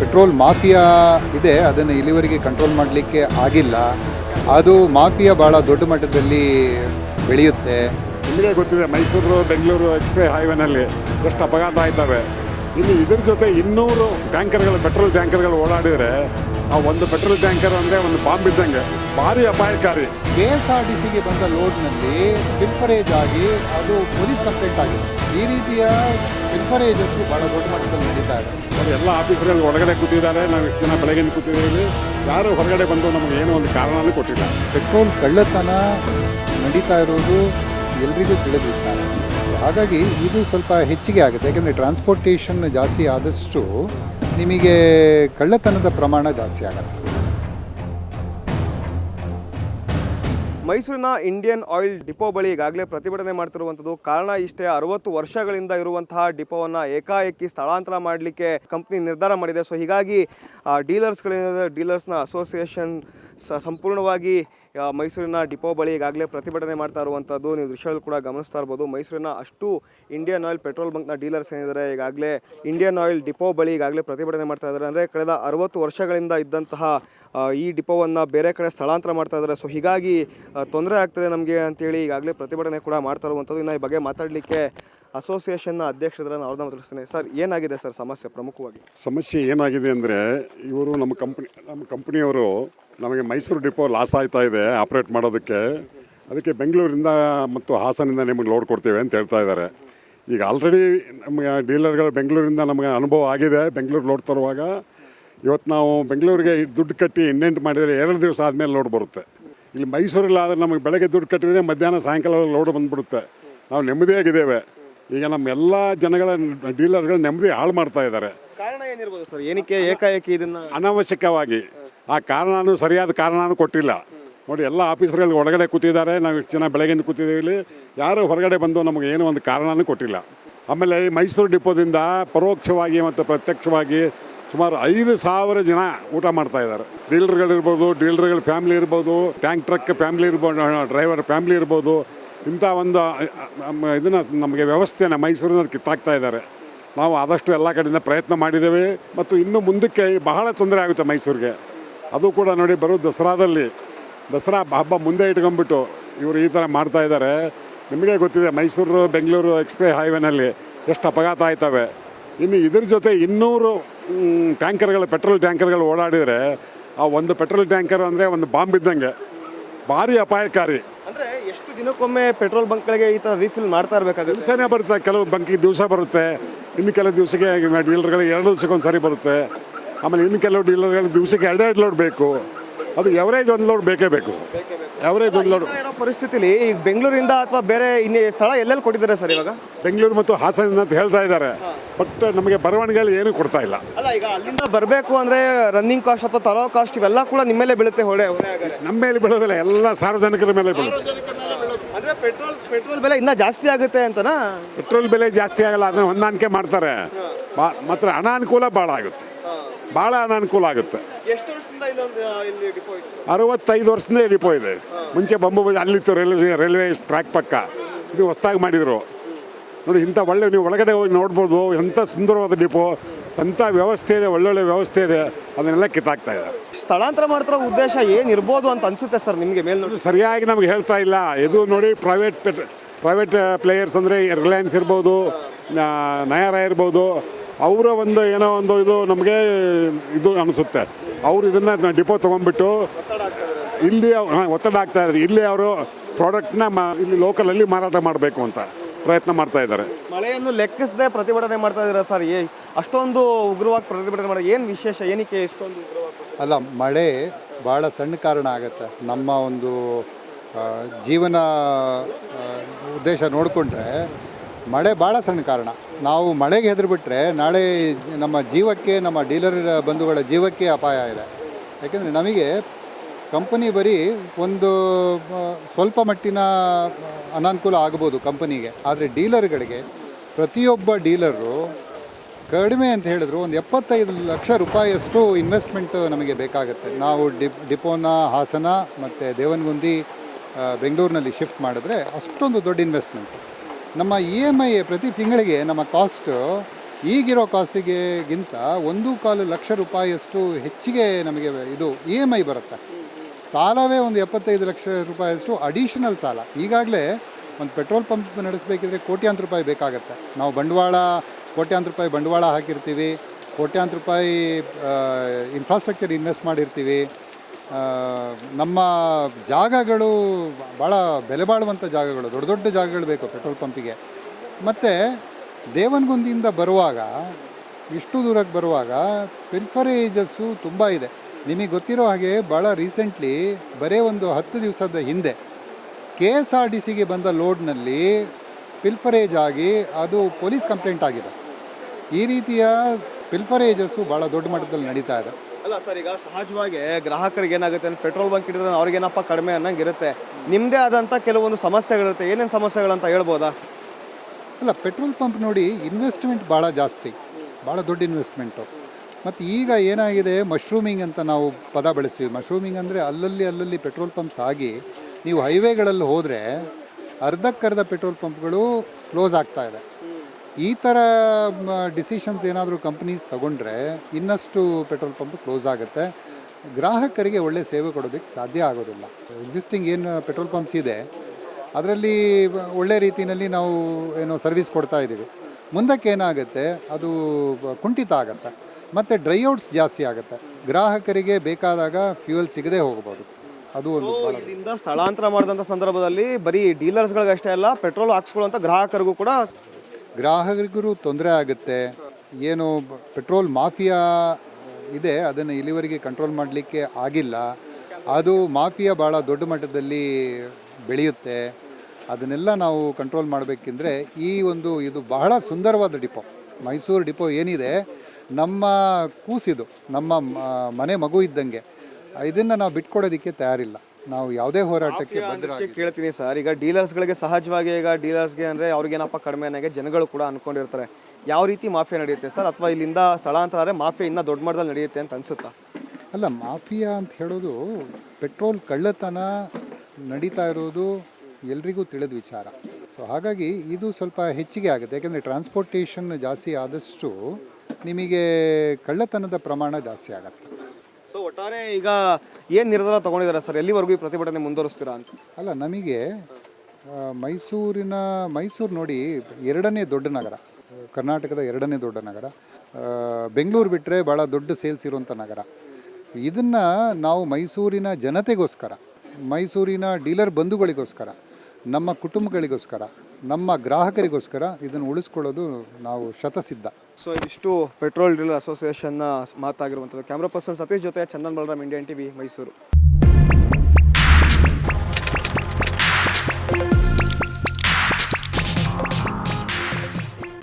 Petrol mafia ಇದೆ, ಅದನ್ನು ಇಲ್ಲಿವರೆಗೆ ಕಂಟ್ರೋಲ್ ಮಾಡಲಿಕ್ಕೆ ಆಗಿಲ್ಲ. ಅದು ಮಾಫಿಯಾ ಭಾಳ ದೊಡ್ಡ ಮಟ್ಟದಲ್ಲಿ ಬೆಳೆಯುತ್ತೆ. ನಿಮಗೆ ಗೊತ್ತಿದೆ, ಮೈಸೂರು, ಬೆಂಗಳೂರು ಎಕ್ಸ್ಪ್ರೇ ಹೈವೇನಲ್ಲಿ ಎಷ್ಟು ಅಪಘಾತ ಆಯ್ತವೆ. ಇಲ್ಲಿ ಇದ್ರ ಜೊತೆ ಇನ್ನೂರು ಟ್ಯಾಂಕರ್ಗಳು, ಪೆಟ್ರೋಲ್ ಟ್ಯಾಂಕರ್ಗಳು ಓಡಾಡಿದರೆ ಆ ಒಂದು ಪೆಟ್ರೋಲ್ ಟ್ಯಾಂಕರ್ ಅಂದರೆ ಒಂದು ಬಾಂಬ್ ಇದ್ದಂಗೆ. ಭಾರಿ ಅಪಾಯಕಾರಿ. ಕೆ ಎಸ್ ಆರ್ ಟಿ ಸಿಗೆ ಬಂದ ಲೋಡ್ನಲ್ಲಿ ಪಿಲ್ಫರೇಜ್ ಆಗಿ ಅದು ಪೊಲೀಸ್ ಕಂಪ್ಲೇಂಟ್ ಆಗಿದೆ. ಈ ರೀತಿಯ ಪಿಲ್ಫರೇಜಸ್ ಬಹಳ ದೊಡ್ಡ ಮಟ್ಟದಲ್ಲಿ ನಡೀತಾ ಇದೆ. ಎಲ್ಲ ಆಫೀಸರ್ಗಳು ಒಳಗಡೆ ಕೂತಿದ್ದಾರೆ. ನಾವು ಎಷ್ಟು ಜನ ಬೆಳಗ್ಗೆ ಕೂತಿದ್ದೀವಿ. ಯಾರು ಹೊರಗಡೆ ಬಂದು ನಮಗೆ ಏನೋ ಒಂದು ಕಾರಣನೂ ಕೊಟ್ಟಿಲ್ಲ. ಪೆಟ್ರೋಲ್ ಕಳ್ಳತನ ನಡೀತಾ ಇರೋದು ಎಲ್ರಿಗೂ ತಿಳಿದ ವಿಚಾರ ಹಾಗಾಗಿ ಇದು ಸ್ವಲ್ಪ ಹೆಚ್ಚಿಗೆ ಆಗುತ್ತೆ. ಯಾಕೆಂದರೆ ಟ್ರಾನ್ಸ್ಪೋರ್ಟೇಷನ್ ಜಾಸ್ತಿ ಆದಷ್ಟು ನಿಮಗೆ ಕಳ್ಳತನದ ಪ್ರಮಾಣ ಜಾಸ್ತಿ ಆಗುತ್ತೆ. ಮೈಸೂರಿನ ಇಂಡಿಯನ್ ಆಯಿಲ್ ಡಿಪೋ ಬಳಿ ಈಗಾಗಲೇ ಪ್ರತಿಭಟನೆ ಮಾಡ್ತಿರುವಂಥದ್ದು. ಕಾರಣ ಇಷ್ಟೇ, ಅರವತ್ತು ವರ್ಷಗಳಿಂದ ಇರುವಂತಹ ಡಿಪೋವನ್ನು ಏಕಾಏಕಿ ಸ್ಥಳಾಂತರ ಮಾಡಲಿಕ್ಕೆ ಕಂಪ್ನಿ ನಿರ್ಧಾರ ಮಾಡಿದೆ. ಸೊ ಹೀಗಾಗಿ ಡೀಲರ್ಸ್ಗಳಿಂದ, ಡೀಲರ್ಸ್ನ ಅಸೋಸಿಯೇಷನ್ ಸಂಪೂರ್ಣವಾಗಿ ಮೈಸೂರಿನ ಡಿಪೋ ಬಳಿ ಈಗಾಗಲೇ ಪ್ರತಿಭಟನೆ ಮಾಡ್ತಾ ಇರುವಂಥದ್ದು. ನೀವು ದೃಶ್ಯಗಳು ಕೂಡ ಗಮನಿಸ್ತಾ ಇರ್ಬೋದು. ಮೈಸೂರಿನ ಅಷ್ಟು ಇಂಡಿಯನ್ ಆಯಿಲ್ ಪೆಟ್ರೋಲ್ ಬಂಕ್ನ ಡೀಲರ್ಸ್ ಏನಿದ್ದಾರೆ, ಈಗಾಗಲೇ ಇಂಡಿಯನ್ ಆಯಿಲ್ ಡಿಪೋ ಬಳಿ ಈಗಾಗಲೇ ಪ್ರತಿಭಟನೆ ಮಾಡ್ತಾ ಇದ್ದಾರೆ. ಅಂದರೆ ಕಳೆದ ಅರವತ್ತು ವರ್ಷಗಳಿಂದ ಇದ್ದಂತಹ ಈ ಡಿಪೋವನ್ನು ಬೇರೆ ಕಡೆ ಸ್ಥಳಾಂತರ ಮಾಡ್ತಾ ಇದ್ದಾರೆ. ಸೊ ಹೀಗಾಗಿ ತೊಂದರೆ ಆಗ್ತದೆ ನಮಗೆ ಅಂತೇಳಿ ಈಗಾಗಲೇ ಪ್ರತಿಭಟನೆ ಕೂಡ ಮಾಡ್ತಾ ಇರುವಂಥದ್ದು. ಇನ್ನು ಈ ಬಗ್ಗೆ ಮಾತಾಡಲಿಕ್ಕೆ ಅಸೋಸಿಯೇಷನ್ನ ಅಧ್ಯಕ್ಷರನ್ನು ಅವ್ರನ್ನ ಮಾತಾಡಿಸ್ತೇನೆ. ಸರ್, ಏನಾಗಿದೆ ಸರ್ ಸಮಸ್ಯೆ ಪ್ರಮುಖವಾಗಿ? ಸಮಸ್ಯೆ ಏನಾಗಿದೆ ಅಂದರೆ, ಇವರು ನಮ್ಮ ಕಂಪ್ನಿ, ನಮ್ಮ ಕಂಪ್ನಿಯವರು ನಮಗೆ ಮೈಸೂರು ಡಿಪೋ ಲಾಸ್ ಆಗ್ತಾ ಇದೆ, ಆಪ್ರೇಟ್ ಮಾಡೋದಕ್ಕೆ. ಅದಕ್ಕೆ ಬೆಂಗಳೂರಿಂದ ಮತ್ತು ಹಾಸನಿಂದ ನಿಮಗೆ ಲೋಡ್ ಕೊಡ್ತೇವೆ ಅಂತ ಹೇಳ್ತಾ ಇದ್ದಾರೆ. ಈಗ ಆಲ್ರೆಡಿ ನಮಗೆ ಡೀಲರ್ಗಳು ಬೆಂಗಳೂರಿಂದ ನಮಗೆ ಅನುಭವ ಆಗಿದೆ, ಬೆಂಗಳೂರು ಲೋಡ್ ತರುವಾಗ. ಇವತ್ತು ನಾವು ಬೆಂಗಳೂರಿಗೆ ದುಡ್ಡು ಕಟ್ಟಿ ಇಂಡೆಂಟ್ ಮಾಡಿದರೆ ಎರಡು ದಿವಸ ಆದಮೇಲೆ ಲೋಡ್ ಬರುತ್ತೆ. ಇಲ್ಲಿ ಮೈಸೂರಲ್ಲಿ ಆದರೆ ನಮಗೆ ಬೆಳಗ್ಗೆ ದುಡ್ಡು ಕಟ್ಟಿದರೆ ಮಧ್ಯಾಹ್ನ ಸಾಯಂಕಾಲ ಲೋಡ್ ಬಂದುಬಿಡುತ್ತೆ. ನಾವು ನೆಮ್ಮದಿಯಾಗಿದ್ದೇವೆ. ಈಗ ನಮ್ಮ ಎಲ್ಲ ಜನಗಳ ಡೀಲರ್ಗಳು ನೆಮ್ಮದಿ ಹಾಳು ಮಾಡ್ತಾ ಇದ್ದಾರೆ. ಕಾರಣ ಏನಿರ್ಬೋದು ಸರ್? ಏನಕ್ಕೆ ಏಕಾಏಕಿ ಇದನ್ನ? ಅನಾವಶ್ಯಕವಾಗಿ. ಆ ಕಾರಣನೂ ಸರಿಯಾದ ಕಾರಣನೂ ಕೊಟ್ಟಿಲ್ಲ. ನೋಡಿ ಎಲ್ಲ ಆಫೀಸರ್ಗಳು ಒಳಗಡೆ ಕೂತಿದ್ದಾರೆ. ನಾವು ಇಷ್ಟು ಜನ ಬೆಳಗ್ಗೆಯಿಂದ ಕೂತಿದ್ದೀವಿ ಇಲ್ಲಿ. ಯಾರು ಹೊರಗಡೆ ಬಂದು ನಮಗೆ ಏನೋ ಒಂದು ಕಾರಣನೂ ಕೊಟ್ಟಿಲ್ಲ. ಆಮೇಲೆ ಈ ಮೈಸೂರು ಡಿಪೋದಿಂದ ಪರೋಕ್ಷವಾಗಿ ಮತ್ತು ಪ್ರತ್ಯಕ್ಷವಾಗಿ ಸುಮಾರು ಐದು ಸಾವಿರ ಜನ ಊಟ ಮಾಡ್ತಾ ಇದ್ದಾರೆ. ಡೀಲರ್ಗಳಿರ್ಬೋದು ಡೀಲರ್ಗಳ ಫ್ಯಾಮ್ಲಿ ಇರ್ಬೋದು ಟ್ಯಾಂಕ್ ಟ್ರಕ್ ಫ್ಯಾಮ್ಲಿ ಇರ್ಬೋದು ಡ್ರೈವರ್ ಫ್ಯಾಮ್ಲಿ ಇರ್ಬೋದು ಇಂಥ ಒಂದು ಇದನ್ನು ನಮಗೆ ವ್ಯವಸ್ಥೆನ ಮೈಸೂರಿನ ಕಿತ್ತಾಕ್ತಾ ಇದ್ದಾರೆ. ನಾವು ಆದಷ್ಟು ಎಲ್ಲ ಕಡೆಯಿಂದ ಪ್ರಯತ್ನ ಮಾಡಿದ್ದೇವೆ ಮತ್ತು ಇನ್ನು ಮುಂದಕ್ಕೆ ಬಹಳ ತೊಂದರೆ ಆಗುತ್ತೆ ಮೈಸೂರಿಗೆ. ಅದು ಕೂಡ ನೋಡಿ ಬರೋ ದಸರಾದಲ್ಲಿ. ದಸರಾ ಹಬ್ಬ ಮುಂದೆ ಇಟ್ಕೊಂಡ್ಬಿಟ್ಟು ಇವರು ಈ ಥರ ಮಾಡ್ತಾ ಇದ್ದಾರೆ. ನಿಮಗೆ ಗೊತ್ತಿದೆ ಮೈಸೂರು, ಬೆಂಗಳೂರು ಎಕ್ಸ್ಪ್ರೆಸ್ ಹೈವೇನಲ್ಲಿ ಎಷ್ಟು ಅಪಘಾತ ಆಯ್ತವೆ. ಇನ್ನು ಇದ್ರ ಜೊತೆ ಇನ್ನೂರು ಟ್ಯಾಂಕರ್ಗಳು, ಪೆಟ್ರೋಲ್ ಟ್ಯಾಂಕರ್ಗಳು ಓಡಾಡಿದರೆ, ಆ ಒಂದು ಪೆಟ್ರೋಲ್ ಟ್ಯಾಂಕರ್ ಅಂದರೆ ಒಂದು ಬಾಂಬ್ ಇದ್ದಂಗೆ. ಭಾರಿ ಅಪಾಯಕಾರಿ. ಎಷ್ಟು ದಿನಕ್ಕೊಮ್ಮೆ ಪೆಟ್ರೋಲ್ ಬಂಕ್ಗಳಿಗೆ ಈ ತರ ರೀಫಿಲ್ ಮಾಡ್ತಾ ಇರಬೇಕಾಗುತ್ತೆ? ದಿವಸನೇ ಬರುತ್ತೆ ಕೆಲವು ಬಂಕಿಗೆ ದಿವಸ ಬರುತ್ತೆ ಇನ್ನು ಕೆಲವು ದಿವಸಕ್ಕೆ ಡೀಲರ್ಗಳಿಗೆ ಎರಡು ದಿವಸಕ್ಕೆ ಒಂದು ಸಾರಿ ಬರುತ್ತೆ. ಆಮೇಲೆ ಇನ್ನು ಕೆಲವು ಡೀಲರ್ಗಳು ದಿವಸಕ್ಕೆ ಎರಡೆರಡು ಲೋಡ್ ಬೇಕು. ಅದು ಎವರೇಜ್ ಒಂದು ಲೋಡ್ ಬೇಕೇ ಬೇಕು. ಎವರೇಜ್ ಒಂದು ಲೋಡ್. ಇರೋ ಪರಿಸ್ಥಿತಿಲಿ ಈಗ ಬೆಂಗಳೂರಿಂದ ಅಥವಾ ಬೇರೆ ಇನ್ನು ಸ್ಥಳ ಎಲ್ಲೆಲ್ಲಿ ಕೊಟ್ಟಿದ್ದಾರೆ ಸರ್ ಇವಾಗ? ಬೆಂಗಳೂರು ಮತ್ತು ಹಾಸನ ಅಂತ ಹೇಳ್ತಾ ಇದ್ದಾರೆ. ಬಟ್ ನಮಗೆ ಬರವಣಿಗೆಯಲ್ಲಿ ಏನೂ ಕೊಡ್ತಾ ಇಲ್ಲ. ಅಲ್ಲ ಈಗ ಅಲ್ಲಿಂದ ಬರಬೇಕು ಅಂದರೆ ರನ್ನಿಂಗ್ ಕಾಸ್ಟ್ ಅಥವಾ ತರೋ ಕಾಸ್ಟ್ ಇವೆಲ್ಲ ಕೂಡ ನಿಮ್ಮ ಮೇಲೆ ಬೀಳುತ್ತೆ ಹೊಡೆ ಹೊರೆ ನಮ್ಮ ಮೇಲೆ ಬೀಳೋದಿಲ್ಲ ಎಲ್ಲ ಸಾರ್ವಜನಿಕರ ಮೇಲೆ ಬೀಳುತ್ತೆ. ಪೆಟ್ರೋಲ್ ಪೆಟ್ರೋಲ್ ಬೆಲೆ ಇನ್ನೂ ಜಾಸ್ತಿ ಆಗುತ್ತೆ ಅಂತನಾ? ಪೆಟ್ರೋಲ್ ಬೆಲೆ ಜಾಸ್ತಿ ಆಗಲ್ಲ ಅದನ್ನ ಹೊಂದಾಣಿಕೆ ಮಾಡ್ತಾರೆ. ಬಾ ಮಾತ್ರ ಅನಾನುಕೂಲ ಭಾಳ ಆಗುತ್ತೆ. ಭಾಳ ಅನಾನುಕೂಲ ಆಗುತ್ತೆ. ಎಷ್ಟು ವರ್ಷದಿಂದ ಇಲ್ಲೊಂದು ಇಲ್ಲಿ ಡಿಪೋ ಇತ್ತು ಅರವತ್ತೈದು ವರ್ಷದಿಂದ ಡಿಪೋ ಇದೆ. ಮುಂಚೆ ಬಂಬು ಬಜಾರ್ ಅಲ್ಲಿತ್ತು ರೈಲ್ವೆ ರೈಲ್ವೆ ಟ್ರ್ಯಾಕ್ ಪಕ್ಕ. ಇದು ಹೊಸ್ದಾಗಿ ಮಾಡಿದರು. ನೋಡಿ ಇಂಥ ಒಳ್ಳೆ ನೀವು ಒಳಗಡೆ ಹೋಗಿ ನೋಡ್ಬೋದು ಎಂಥ ಸುಂದರವಾದ ಡಿಪೋ. ಎಂಥ ವ್ಯವಸ್ಥೆ ಇದೆ ಒಳ್ಳೊಳ್ಳೆ ವ್ಯವಸ್ಥೆ ಇದೆ ಅದನ್ನೆಲ್ಲ ಕಿತ್ತಾಕ್ತಾ ಇದ್ದಾರೆ. ಸ್ಥಳಾಂತರ ಮಾಡ್ತಿರೋ ಉದ್ದೇಶ ಏನಿರ್ಬೋದು ಅಂತ ಅನ್ಸುತ್ತೆ ಸರ್ ನಿಮಗೆ ಮೇಲ್ ನೋಡಿ? ಸರಿಯಾಗಿ ನಮ್ಗೆ ಹೇಳ್ತಾ ಇಲ್ಲ. ಇದು ನೋಡಿ ಪ್ರೈವೇಟ್ ಪ್ರೈವೇಟ್ ಪ್ಲೇಯರ್ಸ್ ಅಂದರೆ ರಿಲಯನ್ಸ್ ಇರ್ಬೋದು ನಯಾರ ಇರ್ಬೋದು ಅವರ ಒಂದು ಏನೋ ಒಂದು ಇದು ನಮಗೆ ಇದು ಅನಿಸುತ್ತೆ. ಅವರು ಇದನ್ನು ಡಿಪೋ ತೊಗೊಂಡ್ಬಿಟ್ಟು ಇಲ್ಲಿ ಒತ್ತಡ ಆಗ್ತಾ ಇದ್ದಾರೆ. ಇಲ್ಲಿ ಅವರು ಪ್ರಾಡಕ್ಟ್ನ ಮ ಇಲ್ಲಿ ಲೋಕಲಲ್ಲಿ ಮಾರಾಟ ಮಾಡಬೇಕು ಅಂತ ಪ್ರಯತ್ನ ಮಾಡ್ತಾ ಇದ್ದಾರೆ. ಮಳೆಯನ್ನು ಲೆಕ್ಕಿಸದೆ ಪ್ರತಿಭಟನೆ ಮಾಡ್ತಾ ಇದ್ದೀರಾ ಸರ್? ಏ ಅಷ್ಟೊಂದು ಉಗ್ರವಾಗಿ ಪ್ರತಿಭಟನೆ ಮಾಡೋದು ಏನು ವಿಶೇಷ? ಏನಕ್ಕೆ ಇಷ್ಟೊಂದು ಅಲ್ಲ, ಮಳೆ ಭಾಳ ಸಣ್ಣ ಕಾರಣ ಆಗುತ್ತೆ. ನಮ್ಮ ಒಂದು ಜೀವನ ಉದ್ದೇಶ ನೋಡಿಕೊಂಡ್ರೆ ಮಳೆ ಭಾಳ ಸಣ್ಣ ಕಾರಣ. ನಾವು ಮಳೆಗೆ ಹೆದರ್ಬಿಟ್ರೆ ನಾಳೆ ನಮ್ಮ ಜೀವಕ್ಕೆ, ನಮ್ಮ ಡೀಲರ್ ಬಂಧುಗಳ ಜೀವಕ್ಕೆ ಅಪಾಯ ಇದೆ. ಯಾಕೆಂದರೆ ನಮಗೆ ಕಂಪನಿ ಬರೀ ಒಂದು ಸ್ವಲ್ಪ ಮಟ್ಟಿನ ಅನಾನುಕೂಲ ಆಗ್ಬೋದು ಕಂಪನಿಗೆ. ಆದರೆ ಡೀಲರ್ಗಳಿಗೆ ಪ್ರತಿಯೊಬ್ಬ ಡೀಲರು ಕಡಿಮೆ ಅಂತ ಹೇಳಿದ್ರು. ಒಂದು ಎಪ್ಪತ್ತೈದು ಲಕ್ಷ ರೂಪಾಯಿಯಷ್ಟು ಇನ್ವೆಸ್ಟ್ಮೆಂಟ್ ನಮಗೆ ಬೇಕಾಗುತ್ತೆ. ನಾವು ಡಿಪ್ ಡಿಪೋನ, ಹಾಸನ ಮತ್ತು ದೇವನಗುಂದಿ ಬೆಂಗಳೂರಿನಲ್ಲಿ ಶಿಫ್ಟ್ ಮಾಡಿದ್ರೆ ಅಷ್ಟೊಂದು ದೊಡ್ಡ ಇನ್ವೆಸ್ಟ್ಮೆಂಟ್ ನಮ್ಮ ಇ ಎಂ ಐ ಪ್ರತಿ ತಿಂಗಳಿಗೆ ನಮ್ಮ ಕಾಸ್ಟು ಈಗಿರೋ ಕಾಸ್ಟಿಗೆಗಿಂತ ಒಂದು ಕಾಲು ಲಕ್ಷ ರೂಪಾಯಿಯಷ್ಟು ಹೆಚ್ಚಿಗೆ ನಮಗೆ ಇದು ಇ ಎಂ ಐ ಬರುತ್ತೆ. ಸಾಲವೇ ಒಂದು ಎಪ್ಪತ್ತೈದು ಲಕ್ಷ ರೂಪಾಯಿಯಷ್ಟು ಅಡಿಷನಲ್ ಸಾಲ. ಈಗಾಗಲೇ ಒಂದು ಪೆಟ್ರೋಲ್ ಪಂಪ್ ನಡೆಸಬೇಕಿದ್ರೆ ಕೋಟ್ಯಾಂತರ ರೂಪಾಯಿ ಬೇಕಾಗುತ್ತೆ. ನಾವು ಬಂಡವಾಳ ಕೋಟ್ಯಾಂತರ ರೂಪಾಯಿ ಬಂಡವಾಳ ಹಾಕಿರ್ತೀವಿ, ಕೋಟ್ಯಾಂತರ ರೂಪಾಯಿ ಇನ್ಫ್ರಾಸ್ಟ್ರಕ್ಚರ್ ಇನ್ವೆಸ್ಟ್ ಮಾಡಿರ್ತೀವಿ. ನಮ್ಮ ಜಾಗಗಳು ಭಾಳ ಬೆಲೆ ಬಾಳುವಂಥ ಜಾಗಗಳು, ದೊಡ್ಡ ದೊಡ್ಡ ಜಾಗಗಳು ಬೇಕು ಪೆಟ್ರೋಲ್ ಪಂಪಿಗೆ. ಮತ್ತು ದೇವನಗುಂದಿಯಿಂದ ಬರುವಾಗ, ಇಷ್ಟು ದೂರಕ್ಕೆ ಬರುವಾಗ ಪಿಲ್ಫರೇಜಸ್ಸು ತುಂಬ ಇದೆ. ನಿಮಗೆ ಗೊತ್ತಿರೋ ಹಾಗೆ ಭಾಳ ರೀಸೆಂಟ್ಲಿ ಬರೀ ಒಂದು ಹತ್ತು ದಿವಸದ ಹಿಂದೆ ಕೆ ಎಸ್ ಆರ್ ಡಿ ಸಿಗೆ ಬಂದ ಲೋಡ್ನಲ್ಲಿ ಪಿಲ್ಫರೇಜ್ ಆಗಿ ಅದು ಪೊಲೀಸ್ ಕಂಪ್ಲೇಂಟ್ ಆಗಿದೆ. ಈ ರೀತಿಯ ಪಿಲ್ಫರೇಜಸ್ಸು ಭಾಳ ದೊಡ್ಡ ಮಟ್ಟದಲ್ಲಿ ನಡೀತಾ ಇದೆ. ಅಲ್ಲ ಸರ್ ಈಗ ಸಹಜವಾಗಿ ಗ್ರಾಹಕರಿಗೆ ಏನಾಗುತ್ತೆ ಅಂದ್ರೆ ಪೆಟ್ರೋಲ್ ಬಂಕ್ ಹಿಡಿದ್ರೆ ಅವ್ರಿಗೇನಪ್ಪ ಕಡಿಮೆ ಅನ್ನಂಗೆ ಇರುತ್ತೆ ನಿಮ್ಮದೇ ಆದಂಥ ಕೆಲವೊಂದು ಸಮಸ್ಯೆಗಳಿರುತ್ತೆ. ಏನೇನು ಸಮಸ್ಯೆಗಳಂತ ಹೇಳ್ಬೋದಾ? ಅಲ್ಲ ಪೆಟ್ರೋಲ್ ಪಂಪ್ ನೋಡಿ ಇನ್ವೆಸ್ಟ್ಮೆಂಟ್ ಭಾಳ ಜಾಸ್ತಿ. ಭಾಳ ದೊಡ್ಡ ಇನ್ವೆಸ್ಟ್ಮೆಂಟು ಮತ್ತು ಈಗ ಏನಾಗಿದೆ ಮಶ್ರೂಮಿಂಗ್ ಅಂತ ನಾವು ಪದ ಬಳಸ್ತೀವಿ. ಮಶ್ರೂಮಿಂಗ್ ಅಂದರೆ ಅಲ್ಲಲ್ಲಿ ಅಲ್ಲಲ್ಲಿ ಪೆಟ್ರೋಲ್ ಪಂಪ್ಸ್ ಆಗಿ ನೀವು ಹೈವೇಗಳಲ್ಲಿ ಹೋದರೆ ಅರ್ಧಕ್ಕರ್ಧ ಪೆಟ್ರೋಲ್ ಪಂಪ್ಗಳು ಕ್ಲೋಸ್ ಆಗ್ತಾ ಇದೆ. ಈ ಥರ ಡಿಸಿಷನ್ಸ್ ಏನಾದರೂ ಕಂಪ್ನೀಸ್ ತಗೊಂಡ್ರೆ ಇನ್ನಷ್ಟು ಪೆಟ್ರೋಲ್ ಪಂಪ್ ಕ್ಲೋಸ್ ಆಗುತ್ತೆ. ಗ್ರಾಹಕರಿಗೆ ಒಳ್ಳೆ ಸೇವೆ ಕೊಡೋದಕ್ಕೆ ಸಾಧ್ಯ ಆಗೋದಿಲ್ಲ. ಎಕ್ಸಿಸ್ಟಿಂಗ್ ಏನು ಪೆಟ್ರೋಲ್ ಪಂಪ್ಸ್ ಇದೆ ಅದರಲ್ಲಿ ಒಳ್ಳೆ ರೀತಿಯಲ್ಲಿ ನಾವು ಏನೋ ಸರ್ವಿಸ್ ಕೊಡ್ತಾ ಇದ್ದೀವಿ. ಮುಂದಕ್ಕೆ ಏನಾಗುತ್ತೆ ಅದು ಕುಂಠಿತ ಆಗುತ್ತೆ. ಮತ್ತು ಡ್ರೈಔಟ್ಸ್ ಜಾಸ್ತಿ ಆಗುತ್ತೆ. ಗ್ರಾಹಕರಿಗೆ ಬೇಕಾದಾಗ ಫ್ಯೂಯಲ್ ಸಿಗದೆ ಹೋಗ್ಬೋದು. ಅದು ಒಂದು ಸ್ಥಳಾಂತರ ಮಾಡಿದಂಥ ಸಂದರ್ಭದಲ್ಲಿ ಬರೀ ಡೀಲರ್ಸ್ಗಳಿಗಷ್ಟೇ ಅಲ್ಲ ಪೆಟ್ರೋಲ್ ಹಾಕ್ಸ್ಕೊಳ್ಳೋಂಥ ಗ್ರಾಹಕರಿಗೂ ಕೂಡ ಗ್ರಾಹಕರಿಗೂ ತೊಂದರೆ ಆಗುತ್ತೆ. ಏನು ಪೆಟ್ರೋಲ್ ಮಾಫಿಯಾ ಇದೆ, ಅದನ್ನು ಇಲ್ಲಿವರೆಗೆ ಕಂಟ್ರೋಲ್ ಮಾಡಲಿಕ್ಕೆ ಆಗಿಲ್ಲ. ಅದು ಮಾಫಿಯಾ ಭಾಳ ದೊಡ್ಡ ಮಟ್ಟದಲ್ಲಿ ಬೆಳೆಯುತ್ತೆ. ಅದನ್ನೆಲ್ಲ ನಾವು ಕಂಟ್ರೋಲ್ ಮಾಡಬೇಕೆಂದ್ರೆ ಈ ಒಂದು ಇದು ಬಹಳ ಸುಂದರವಾದ ಡಿಪೋ. ಮೈಸೂರು ಡಿಪೋ ಏನಿದೆ, ನಮ್ಮ ಕೂಸಿದು, ನಮ್ಮ ಮನೆ ಮಗು ಇದ್ದಂಗೆ, ಇದನ್ನು ನಾವು ಬಿಟ್ಕೊಡೋದಕ್ಕೆ ತಯಾರಿಲ್ಲ. ನಾವು ಯಾವುದೇ ಹೋರಾಟಕ್ಕೆ ಅದಕ್ಕೆ ಕೇಳ್ತೀನಿ ಸರ್. ಈಗ ಡೀಲರ್ಸ್ಗಳಿಗೆ ಸಹಜವಾಗಿ ಈಗ ಡೀಲರ್ಸ್ಗೆ ಅಂದರೆ ಅವ್ರಿಗೇನಪ್ಪ ಕಡಿಮೆ ಅನ್ನೋಗೆ ಜನಗಳು ಕೂಡ ಅನ್ಕೊಂಡಿರ್ತಾರೆ. ಯಾವ ರೀತಿ ಮಾಫಿಯಾ ನಡೆಯುತ್ತೆ ಸರ್? ಅಥವಾ ಇಲ್ಲಿಂದ ಸ್ಥಳಾಂತರ ಆದರೆ ಮಾಫಿಯಾ ಇನ್ನೂ ದೊಡ್ಡ ಮಟ್ಟದಲ್ಲಿ ನಡೆಯುತ್ತೆ ಅಂತ ಅನ್ಸುತ್ತಾ? ಅಲ್ಲ ಮಾಫಿಯಾ ಅಂತ ಹೇಳೋದು ಪೆಟ್ರೋಲ್ ಕಳ್ಳತನ ನಡೀತಾ ಇರೋದು ಎಲ್ರಿಗೂ ತಿಳಿದ ವಿಚಾರ. ಸೊ ಹಾಗಾಗಿ ಇದು ಸ್ವಲ್ಪ ಹೆಚ್ಚಿಗೆ ಆಗುತ್ತೆ. ಯಾಕೆಂದರೆ ಟ್ರಾನ್ಸ್ಪೋರ್ಟೇಷನ್ ಜಾಸ್ತಿ ಆದಷ್ಟು ನಿಮಗೆ ಕಳ್ಳತನದ ಪ್ರಮಾಣ ಜಾಸ್ತಿ ಆಗುತ್ತೆ. ಸೊ ಒಟ್ಟಾರೆ ಈಗ ಏನು ನಿರ್ಧಾರ ತಗೊಂಡಿದ್ದಾರೆ ಸರ್? ಎಲ್ಲಿವರೆಗೂ ಈ ಪ್ರತಿಭಟನೆ ಮುಂದುವರಿಸ್ತೀರಾ ಅಂತ? ಅಲ್ಲ, ನಮಗೆ ಮೈಸೂರಿನ, ಮೈಸೂರು ನೋಡಿ ಎರಡನೇ ದೊಡ್ಡ ನಗರ, ಕರ್ನಾಟಕದ ಎರಡನೇ ದೊಡ್ಡ ನಗರ ಬೆಂಗಳೂರು ಬಿಟ್ಟರೆ ಭಾಳ ದೊಡ್ಡ ಸೇಲ್ಸ್ ಇರುವಂಥ ನಗರ. ಇದನ್ನು ನಾವು ಮೈಸೂರಿನ ಜನತೆಗೋಸ್ಕರ, ಮೈಸೂರಿನ ಡೀಲರ್ ಬಂಧುಗಳಿಗೋಸ್ಕರ, ನಮ್ಮ ಕುಟುಂಬಗಳಿಗೋಸ್ಕರ ನಮ್ಮ ಗ್ರಾಹಕರಿಗೋಸ್ಕರ ಇದನ್ನು ಉಳಿಸ್ಕೊಳ್ಳೋದು ನಾವು ಶತಸಿದ್ಧ. ಸೊ ಇದಿಷ್ಟು ಪೆಟ್ರೋಲ್ ಡೀಲರ್ ಅಸೋಸಿಯೇಷನ್ನ ಮಾತಾಗಿರುವಂಥದ್ದು. ಕ್ಯಾಮ್ರಾ ಪರ್ಸನ್ ಸತೀಶ್ ಜೊತೆ ಚಂದನ್ ಬಲರಾಮ್ ಇಂಡಿಯನ್ ಟಿವಿ ಮೈಸೂರು